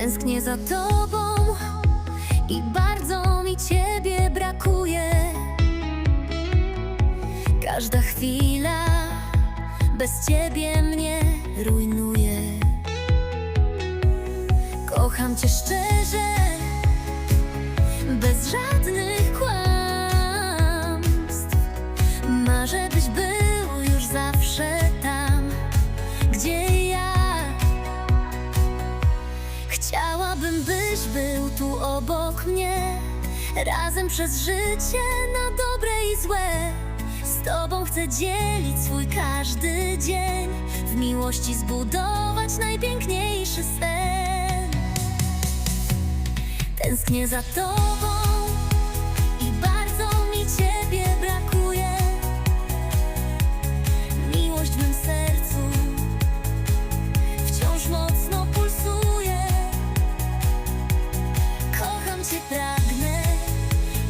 Tęsknię za tobą i bardzo mi ciebie brakuje. Każda chwila bez ciebie mnie rujnuje. Kocham cię szczerze, Był tu obok mnie, razem przez życie na dobre i złe. Z tobą chcę dzielić swój każdy dzień, w miłości zbudować najpiękniejszy sen. Tęsknię za tobą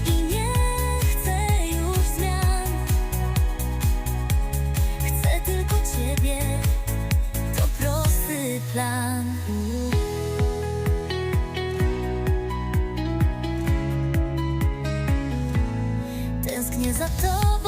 i nie chcę już zmian. Chcę tylko ciebie, to prosty plan. Tęsknię za tobą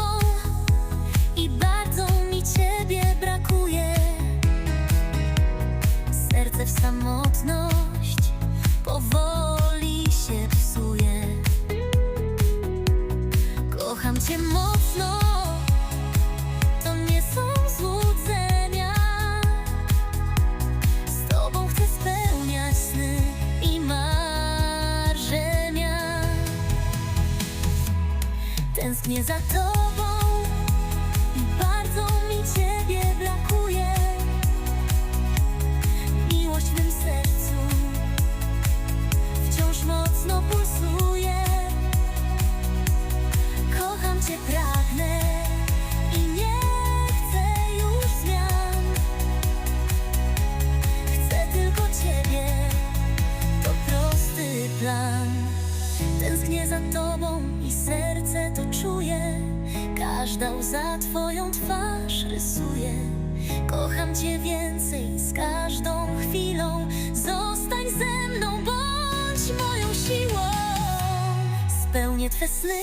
Kocham cię mocno, to nie są złudzenia. Z tobą chcę spełniać sny i marzenia. Tęsknię za tobą plan. Tęsknię za tobą i serce to czuje. Każda łza twoją twarz rysuje. Kocham cię więcej z każdą chwilą. Zostań ze mną, bądź moją siłą. Spełnię twe sny